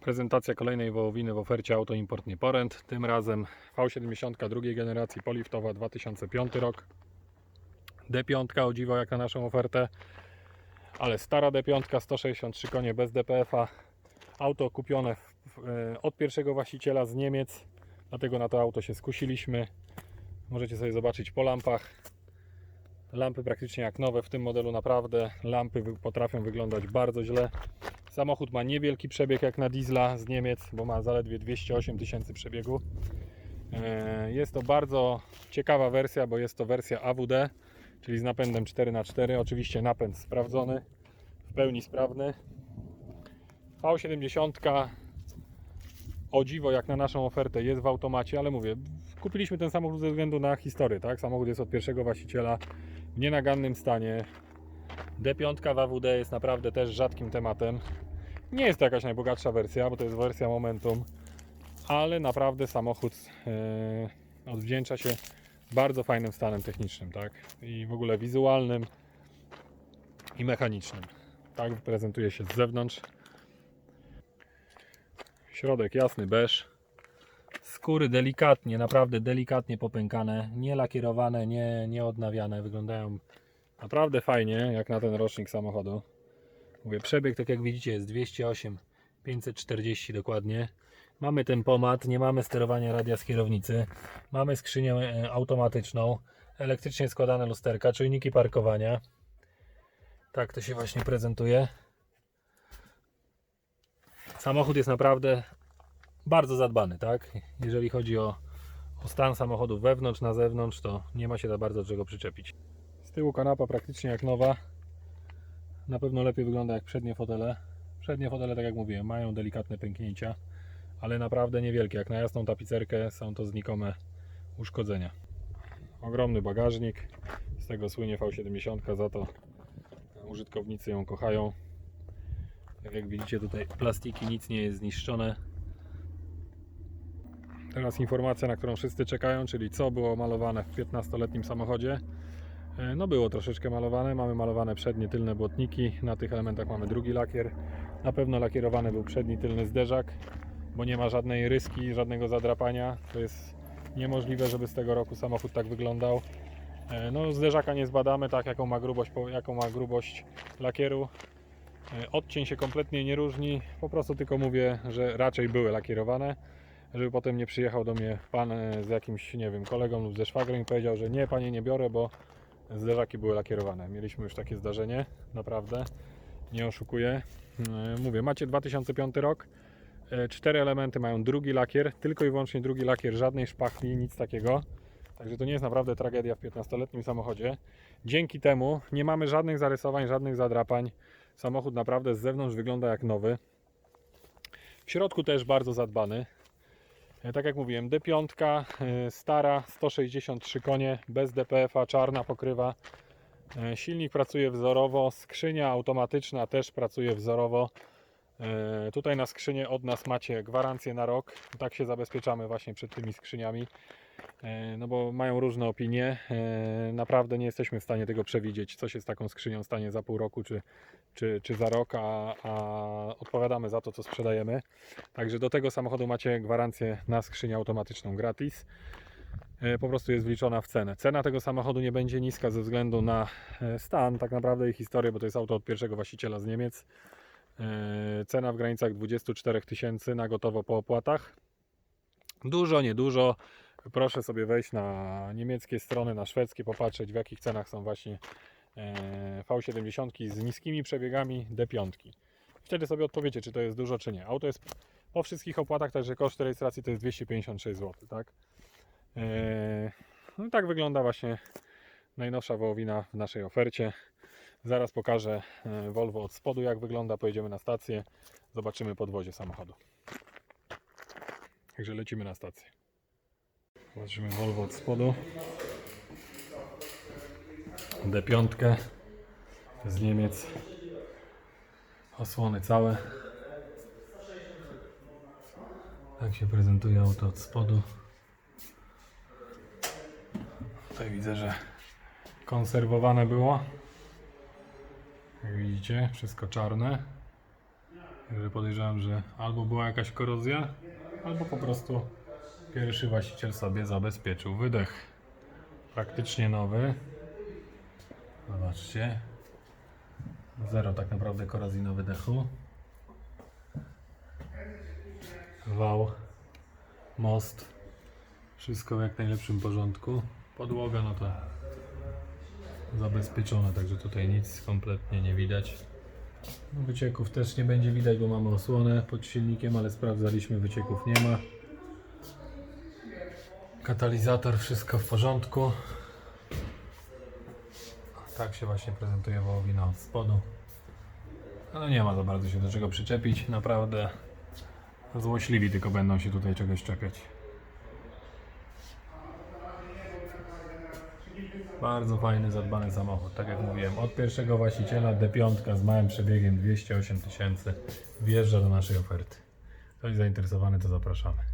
Prezentacja kolejnej wołowiny w ofercie Auto Import Nieporęt. Tym razem V70 drugiej generacji poliftowa 2005 rok. D5 o dziwo jak na naszą ofertę, ale stara D5 163 konie bez DPF-a. Auto kupione e, od pierwszego właściciela z Niemiec, dlatego na to auto się skusiliśmy. Możecie sobie zobaczyć po lampach. Lampy praktycznie jak nowe w tym modelu naprawdę. Lampy potrafią wyglądać bardzo źle. Samochód ma niewielki przebieg jak na diesla z Niemiec, bo ma zaledwie 208 tysięcy przebiegu. E, Jest to bardzo ciekawa wersja, bo jest to wersja AWD, czyli z napędem 4x4. Oczywiście napęd sprawdzony, w pełni sprawny. V70 o dziwo jak na naszą ofertę jest w automacie, ale mówię, kupiliśmy ten samochód ze względu na historię, tak? Samochód jest od pierwszego właściciela w nienagannym stanie. D5 w AWD jest naprawdę też rzadkim tematem. Nie jest to jakaś najbogatsza wersja, bo to jest wersja Momentum, ale naprawdę samochód e, odwdzięcza się bardzo fajnym stanem technicznym, tak? I w ogóle wizualnym i mechanicznym. Tak prezentuje się z zewnątrz. Środek jasny beż. Skóry delikatnie, naprawdę delikatnie popękane, nie lakierowane, nie, nie odnawiane. Wyglądają naprawdę fajnie, jak na ten rocznik samochodu. Mówię, przebieg, tak jak widzicie, jest 208 540 dokładnie. Mamy tempomat, nie mamy sterowania radia z kierownicy. Mamy skrzynię e, automatyczną, elektrycznie składane lusterka, czujniki parkowania. Tak to się właśnie prezentuje. Samochód jest naprawdę bardzo zadbany, tak? Jeżeli chodzi o, o stan samochodu wewnątrz, na zewnątrz, to nie ma się za bardzo czego przyczepić. Z tyłu kanapa praktycznie jak nowa. Na pewno lepiej wygląda jak przednie fotele. Przednie fotele, tak jak mówiłem, mają delikatne pęknięcia, ale naprawdę niewielkie. Jak na jasną tapicerkę są to znikome uszkodzenia. Ogromny bagażnik, z tego słynie V70, za to użytkownicy ją kochają. Tak jak widzicie tutaj plastiki, nic nie jest zniszczone. Teraz informacja, na którą wszyscy czekają, czyli co było malowane w 15-letnim samochodzie. E, No było troszeczkę malowane, mamy malowane przednie, tylne błotniki, na tych elementach mamy drugi lakier. Na pewno lakierowany był przedni, tylny zderzak, bo nie ma żadnej ryski, żadnego zadrapania. To jest niemożliwe, żeby z tego roku samochód tak wyglądał. E, No zderzaka nie zbadamy, tak jaką ma grubość, jaką ma grubość lakieru. E, Odcień się kompletnie nie różni, po prostu tylko mówię, że raczej były lakierowane żeby potem nie przyjechał do mnie pan z jakimś, nie wiem, kolegą lub ze szwagrem i powiedział, że nie, panie nie biorę, bo zderzaki były lakierowane. Mieliśmy już takie zdarzenie, naprawdę, nie oszukuję. E, Mówię, macie 2005 rok, E, cztery elementy mają drugi lakier, tylko i wyłącznie drugi lakier, żadnej szpachli, nic takiego. Także to nie jest naprawdę tragedia w 15-letnim samochodzie. Dzięki temu nie mamy żadnych zarysowań, żadnych zadrapań. Samochód naprawdę z zewnątrz wygląda jak nowy. W środku też bardzo zadbany. E, Tak jak mówiłem, D5 e, stara, 163 konie, bez DPF-a, czarna pokrywa. E, Silnik pracuje wzorowo, skrzynia automatyczna też pracuje wzorowo. Tutaj na skrzynię od nas macie gwarancję na rok. Tak się zabezpieczamy właśnie przed tymi skrzyniami. E, No bo mają różne opinie. E, Naprawdę nie jesteśmy w stanie tego przewidzieć, co się z taką skrzynią stanie za pół roku czy, czy, czy za rok, a, a odpowiadamy za to, co sprzedajemy. Także do tego samochodu macie gwarancję na skrzynię automatyczną gratis. E, Po prostu jest wliczona w cenę. Cena tego samochodu nie będzie niska ze względu na stan, tak naprawdę i historię, bo to jest auto od pierwszego właściciela z Niemiec. Cena w granicach 24 tysięcy na gotowo po opłatach. Dużo, niedużo. Proszę sobie wejść na niemieckie strony, na szwedzkie, popatrzeć w jakich cenach są właśnie e, V70 z niskimi przebiegami D5. Wtedy sobie odpowiecie, czy to jest dużo, czy nie. Auto jest po wszystkich opłatach, także koszt rejestracji to jest 256 zł, tak? Eee, no tak wygląda właśnie najnowsza wołowina w naszej ofercie. Zaraz pokażę e, Volvo od spodu, jak wygląda. Pojedziemy na stację, zobaczymy podwozie samochodu. Także lecimy na stację. Zobaczymy Volvo od spodu. D5 z Niemiec. Osłony całe. Tak się prezentuje auto od spodu. Tutaj widzę, że konserwowane było. Jak widzicie, wszystko czarne. Także podejrzewam, że albo była jakaś korozja, albo po prostu pierwszy właściciel sobie zabezpieczył wydech. Praktycznie nowy. Zobaczcie. Zero tak naprawdę korozji wydechu. Wał, most, wszystko w jak najlepszym porządku. Podłoga no to zabezpieczona, także tutaj nic kompletnie nie widać. No, wycieków też nie będzie widać, bo mamy osłonę pod silnikiem, ale sprawdzaliśmy, wycieków nie ma. Katalizator, wszystko w porządku. Tak się właśnie prezentuje wołowina od spodu. Ale nie ma za bardzo się do czego przyczepić, naprawdę. Złośliwi tylko będą się tutaj czegoś czepiać. Bardzo fajny, zadbany samochód. Tak jak mówiłem, od pierwszego właściciela D5 z małym przebiegiem 208 tysięcy wjeżdża do naszej oferty. Ktoś zainteresowany, to zapraszamy.